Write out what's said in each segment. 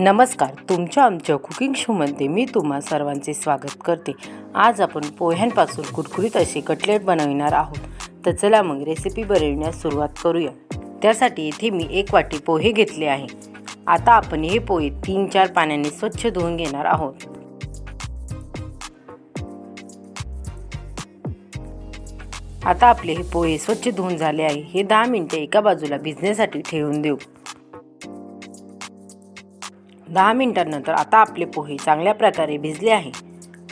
नमस्कार तुमच्या आमच्या कुकिंग शोमध्ये मी तुम्हा सर्वांचे स्वागत करते. आज आपण पोह्यांपासून कुरकुरीत असे कटलेट बनविणार आहोत. तर चला मग रेसिपी बनविण्यास सुरुवात करूया. त्यासाठी इथे मी एक वाटी पोहे घेतले आहे. आता आपण हे पोहे तीन चार पाण्याने स्वच्छ धुवून घेणार आहोत. आता आपले हे पोहे स्वच्छ धुवून झाले आहे. हे दहा मिनटं एका बाजूला भिजण्यासाठी ठेवून देऊ. दहा मिनिटांनंतर आता आपले पोहे चांगल्या प्रकारे भिजले आहे.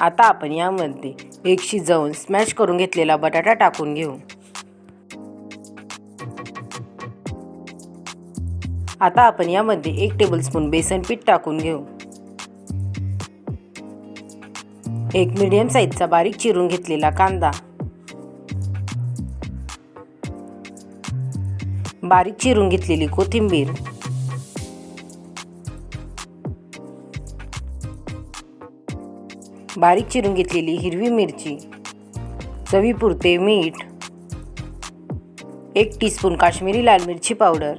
आता आपण यामध्ये एक शिजवून स्मॅश करून घेतलेला बटाटा टाकून घेऊ. आता आपण यामध्ये एक टेबलस्पून बेसन पीठ टाकून घेऊ. एक मीडियम साईजचा बारीक चिरून घेतलेला कांदा. बारीक चिरून घेतलेली कोथिंबीर. बारीक चिरून घेतलेली हिरवी मिरची चवीपुरते मीठ एक टीस्पून काश्मीरी लाल मिरची पावडर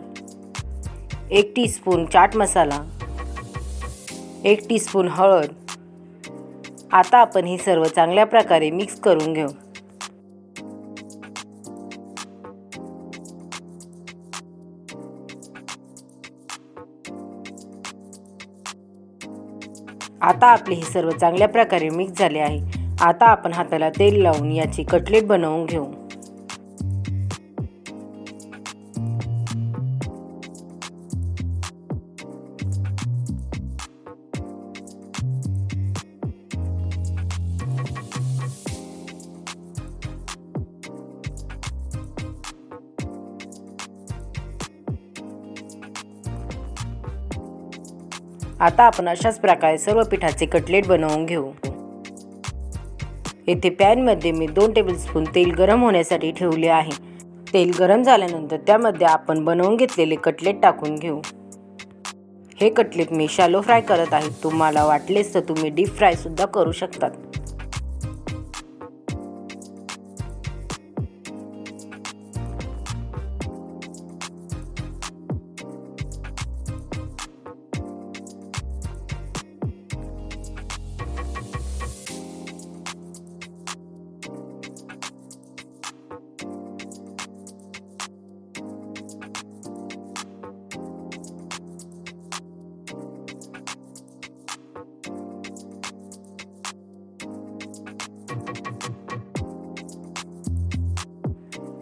एक टीस्पून चाट मसाला एक टीस्पून हळद. आता आपण हे सर्व चांगल्या प्रकारे मिक्स करून घेऊ. आता आपले हे सर्व चांगल्या प्रकारे मिक्स झाले आहे. आता आपण हाताला तेल लावून याची कटलेट बनवून घेऊ. आता आपण अशाच प्रकारे सर्व पिठाचे कटलेट बनवून घेऊ. येथे पॅनमध्ये मी दोन टेबलस्पून तेल गरम होण्यासाठी ठेवले आहे. तेल गरम झाल्यानंतर त्यामध्ये आपण बनवून घेतलेले कटलेट टाकून घेऊ. हे कटलेट मी शॅलो फ्राय करत आहे. तुम्हाला वाटलेच तर तुम्ही डीप फ्रायसुद्धा करू शकतात.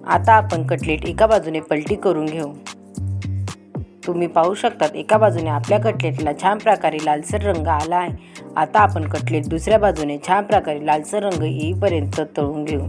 आता आपण कटलेट एका बाजूने पलटी करून घेऊ. तुम्ही पाहू शकतात एका बाजूने आपल्या कटलेटला छान प्रकारे लालसर रंग आला आहे. आता आपण कटलेट दुसऱ्या बाजूने छान प्रकारे लालसर रंग येईपर्यंत तळून घेऊ.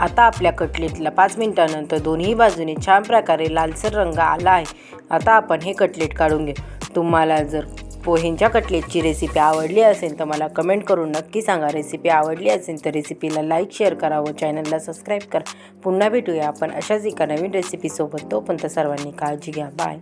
आता आपल्या कटलेटला पाच मिनिटानंतर दोन्ही बाजूने छान प्रकारे लालसर रंग आला आहे. आता आपण हे कटलेट काढून घेऊ. तुम्हाला जर पोहेंच्या कटलेटची रेसिपी आवडली असेल तर मला कमेंट करून नक्की सांगा. रेसिपी आवडली असेल तर रेसिपीला लाईक शेअर करा व चॅनलला सबस्क्राईब करा. पुन्हा भेटूया आपण अशाच एका नवीन रेसिपीसोबत तोपर्यंत सर्वांनी काळजी घ्या. बाय